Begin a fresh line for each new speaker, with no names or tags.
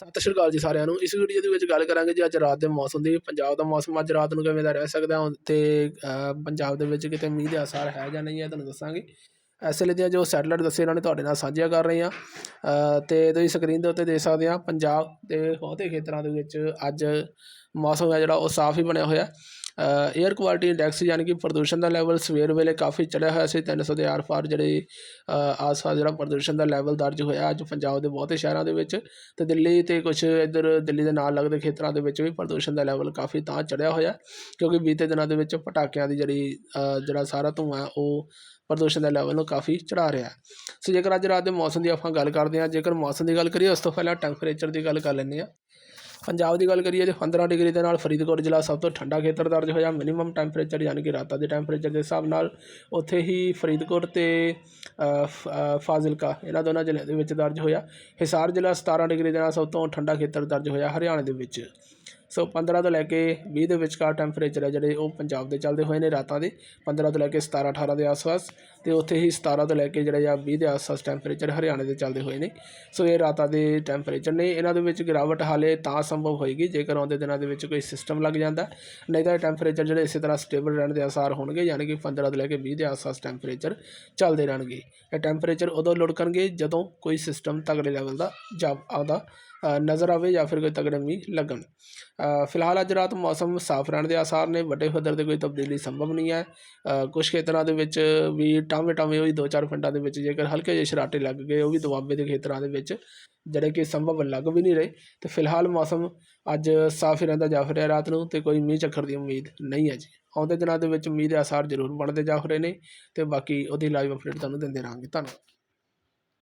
ਸਤਿ ਸ਼੍ਰੀ ਅਕਾਲ ਜੀ ਸਾਰਿਆਂ ਨੂੰ। ਇਸ ਵੀਡੀਓ ਦੇ ਵਿੱਚ ਗੱਲ ਕਰਾਂਗੇ ਜੀ ਅੱਜ ਰਾਤ ਦੇ ਮੌਸਮ ਦੀ। ਪੰਜਾਬ ਦਾ ਮੌਸਮ ਅੱਜ ਰਾਤ ਨੂੰ ਕਿਵੇਂ ਦਾ ਰਹਿ ਸਕਦਾ ਹੈ? ਤੇ ਪੰਜਾਬ ਦੇ ਵਿੱਚ ਕਿਤੇ ਮੀਂਹ ਦੇ ਆਸਾਰ ਹੈ ਜਾਂ ਨਹੀਂ ਹੈ ਤੁਹਾਨੂੰ ਦੱਸਾਂਗੇ। ਇਸ ਵੇਲੇ ਦੀਆਂ ਜੋ ਸੈਟਲਾਈਟ ਦੱਸੇ ਇਹਨਾਂ ਨੇ ਤੁਹਾਡੇ ਨਾਲ ਸਾਂਝੀਆਂ ਕਰ ਰਹੇ ਹਾਂ। ਅ, ਤੇ ਤੁਸੀਂ ਸਕਰੀਨ ਦੇ ਉੱਤੇ ਦੇਖ ਸਕਦੇ ਆ ਪੰਜਾਬ ਦੇ ਬਹੁਤੇ ਖੇਤਰਾਂ ਦੇ ਵਿੱਚ ਅੱਜ ਮੌਸਮ ਹੈ ਜਿਹੜਾ ਉਹ ਸਾਫ਼ ਹੀ ਬਣਿਆ ਹੋਇਆ ਏਅਰ ਕੁਆਲਿਟੀ ਇੰਡੈਕਸ ਯਾਨੀ ਕਿ ਪ੍ਰਦੂਸ਼ਣ ਦਾ ਲੈਵਲ ਸਵੇਰ ਵੇਲੇ ਕਾਫੀ ਚੜਿਆ ਹੋਇਆ ਸੀ 300 ਦੇ ਆਰ-ਪਾਰ ਜਿਹੜੇ ਆਸ-ਪਾਸ ਜਿਹੜਾ ਪ੍ਰਦੂਸ਼ਣ ਦਾ ਲੈਵਲ ਦਰਜ ਹੋਇਆ ਅੱਜ ਪੰਜਾਬ ਦੇ ਬਹੁਤੇ ਸ਼ਹਿਰਾਂ ਦੇ ਵਿੱਚ ਤੇ ਦਿੱਲੀ ਤੇ ਕੁਝ ਇੱਧਰ ਦਿੱਲੀ ਦੇ ਨਾਲ ਲੱਗਦੇ ਖੇਤਰਾਂ ਦੇ ਵਿੱਚ ਵੀ ਪ੍ਰਦੂਸ਼ਣ ਦਾ ਲੈਵਲ ਕਾਫੀ ਤਾਂ ਚੜਿਆ ਹੋਇਆ ਕਿਉਂਕਿ ਬੀਤੇ ਦਿਨਾਂ ਦੇ ਵਿੱਚ ਪਟਾਕਿਆਂ ਦੀ ਜਿਹੜੀ ਜਿਹੜਾ ਸਾਰਾ ਧੂੰਆਂ ਉਹ ਪ੍ਰਦੂਸ਼ਣ ਦਾ ਲੈਵਲ ਨੂੰ ਕਾਫੀ ਚੜਾ ਰਿਹਾ ਹੈ। ਸੋ ਜੇਕਰ ਅੱਜ ਰਾਤ ਦੇ ਮੌਸਮ ਦੀ ਆਪਾਂ ਗੱਲ ਕਰਦੇ ਹਾਂ, ਜੇਕਰ ਮੌਸਮ ਦੀ ਗੱਲ ਕਰੀਏ, ਉਸ ਤੋਂ ਪਹਿਲਾਂ ਟੈਂਪਰੇਚਰ ਦੀ ਗੱਲ ਕਰ ਲੈਂਦੇ ਹਾਂ। ਪੰਜਾਬ ਦੀ ਗੱਲ ਕਰੀਏ ਜੇ 15 ਡਿਗਰੀ ਦੇ ਨਾਲ ਫਰੀਦਕੋਟ ਜ਼ਿਲ੍ਹਾ ਸਭ ਤੋਂ ਠੰਡਾ ਖੇਤਰ ਦਰਜ ਹੋਇਆ ਮਿਨੀਮਮ ਟੈਂਪਰੇਚਰ ਯਾਨੀ ਕਿ ਰਾਤਾਂ ਦੇ ਟੈਂਪਰੇਚਰ ਦੇ ਹਿਸਾਬ ਨਾਲ ਉੱਥੇ ਹੀ ਫਰੀਦਕੋਟ ਤੇ ਫ- ਫਾਜ਼ਿਲਕਾ ਇਹਨਾਂ ਦੋਨਾਂ ਜ਼ਿਲ੍ਹਿਆਂ ਦੇ ਵਿੱਚ ਦਰਜ ਹੋਇਆ। ਹਿਸਾਰ ਜ਼ਿਲ੍ਹਾ 17 ਡਿਗਰੀ ਦੇ ਨਾਲ ਸਭ ਤੋਂ ਠੰਡਾ ਖੇਤਰ ਦਰਜ ਹੋਇਆ ਹਰਿਆਣਾ ਦੇ ਵਿੱਚ। ਸੋ 15 ਤੋਂ ਲੈ ਕੇ 20 ਦੇ ਵਿਚਕਾਰ ਟੈਂਪਰੇਚਰ ਹੈ ਜਿਹੜੇ ਉਹ ਪੰਜਾਬ ਦੇ ਚੱਲਦੇ ਹੋਏ ਨੇ ਰਾਤਾਂ ਦੇ 15 ਤੋਂ ਲੈ ਕੇ 17 18 ਦੇ ਆਸ-ਪਾਸ ਤੇ ਉੱਥੇ ਹੀ 17 ਤੋਂ ਲੈ ਕੇ ਜਿਹੜੇ ਆ 20 ਦੇ ਆਸ-ਪਾਸ ਟੈਂਪਰੇਚਰ ਹਰਿਆਣੇ ਦੇ ਚੱਲਦੇ ਹੋਏ ਨੇ। ਸੋ ਇਹ ਰਾਤਾਂ ਦੇ ਟੈਂਪਰੇਚਰ ਨੇ, ਇਹਨਾਂ ਦੇ ਵਿੱਚ ਗਿਰਾਵਟ ਹਾਲੇ ਤਾਂ ਸੰਭਵ ਹੋਏਗੀ, ਜੇਕਰ ਆਉਂਦੇ ਦਿਨਾਂ ਦੇ ਵਿੱਚ ਕੋਈ ਸਿਸਟਮ ਲੱਗ ਜਾਂਦਾ, ਨਹੀਂ ਤਾਂ ਇਹ ਟੈਂਪਰੇਚਰ ਜਿਹੜੇ ਇਸੇ ਤਰ੍ਹਾਂ ਸਟੇਬਲ ਰਹਿਣ ਦੇ ਆਸਾਰ ਹੋਣਗੇ, ਯਾਨੀ ਕਿ 15 ਤੋਂ ਲੈ ਕੇ 20 ਦੇ ਆਸ-ਪਾਸ ਟੈਂਪਰੇਚਰ ਚੱਲਦੇ ਰਹਿਣਗੇ। ਇਹ ਟੈਂਪਰੇਚਰ ਉਦੋਂ ਲੁੜਕਣਗੇ ਜਦੋਂ ਕੋਈ ਸਿਸਟਮ ਤਗੜੇ ਲੈਵਲ ਦਾ ਜਾ ਆਉਂਦਾ ਨਜ਼ਰ ਆਵੇ ਜਾਂ ਫਿਰ ਕੋਈ ਤਗੜੇ ਮੀਂਹ ਲੱਗਣ। ਫਿਲਹਾਲ ਅੱਜ ਰਾਤ ਮੌਸਮ ਸਾਫ਼ ਰਹਿਣ ਦੇ ਆਸਾਰ ਨੇ ਵੱਡੇ ਪੱਧਰ ਤੇ ਕੋਈ ਤਬਦੀਲੀ ਸੰਭਵ ਨਹੀਂ ਹੈ। ਅ, ਕੁਛ ਖੇਤਰਾਂ ਦੇ ਵਿੱਚ ਵੀ ਟਾਵੇਂ ਟਾਵੇਂ ਹੋਈ ਦੋ ਚਾਰ ਪਿੰਡਾਂ ਦੇ ਵਿੱਚ ਜੇਕਰ ਹਲਕੇ ਜਿਹੇ ਸ਼ਰਾਟੇ ਲੱਗ ਗਏ ਉਹ ਵੀ ਦੁਆਬੇ ਦੇ ਖੇਤਰਾਂ ਦੇ ਵਿੱਚ ਜਿਹੜੇ ਕਿ ਸੰਭਵ ਲੱਗ ਵੀ ਨਹੀਂ ਰਹੇ। ਤੇ ਫਿਲਹਾਲ ਮੌਸਮ ਅੱਜ ਸਾਫ਼ ਹੀ ਰਹਿੰਦਾ ਜਾ ਰਿਹਾ ਰਾਤ ਨੂੰ ਤੇ ਕੋਈ ਮੀਂਹ ਝੱਖੜ ਦੀ ਉਮੀਦ ਨਹੀਂ ਹੈ ਜੀ। ਆਉਂਦੇ ਦਿਨਾਂ ਦੇ ਵਿੱਚ ਮੀਂਹ ਦੇ ਆਸਾਰ ਜ਼ਰੂਰ ਬਣਦੇ ਜਾ ਰਹੇ ਨੇ ਤੇ ਬਾਕੀ ਉਹਦੀ ਲਾਈਵ ਅਪਡੇਟ ਤੁਹਾਨੂੰ ਦਿੰਦੇ ਰਹਾਂਗੇ। ਧੰਨਵਾਦ।